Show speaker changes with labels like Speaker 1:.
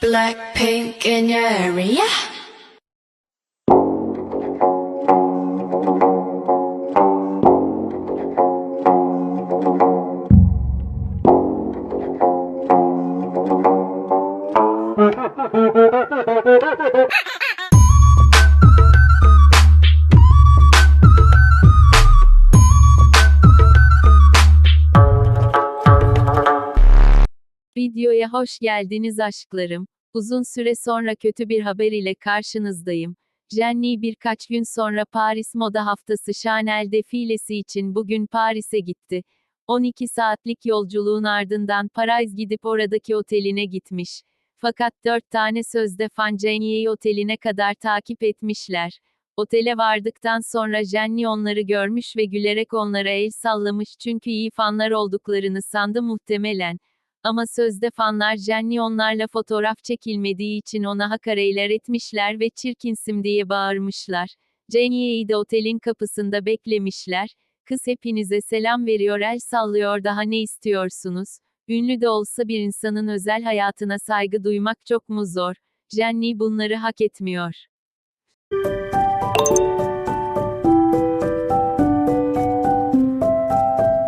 Speaker 1: Blackpink in your area.
Speaker 2: Videoya hoş geldiniz aşklarım. Uzun süre sonra kötü bir haber ile karşınızdayım. Jenny birkaç gün sonra Paris Moda Haftası Chanel defilesi için bugün Paris'e gitti. 12 saatlik yolculuğun ardından Paris gidip oradaki oteline gitmiş. Fakat 4 tane sözde fan Jenny'yi oteline kadar takip etmişler. Otele vardıktan sonra Jenny onları görmüş ve gülerek onlara el sallamış çünkü iyi fanlar olduklarını sandı muhtemelen. Ama sözde fanlar Jenny onlarla fotoğraf çekilmediği için ona hakareyler etmişler ve çirkinsim diye bağırmışlar. Jenny'yi de otelin kapısında beklemişler. Kız hepinize selam veriyor el sallıyor daha ne istiyorsunuz? Ünlü de olsa bir insanın özel hayatına saygı duymak çok mu zor? Jenny bunları hak etmiyor.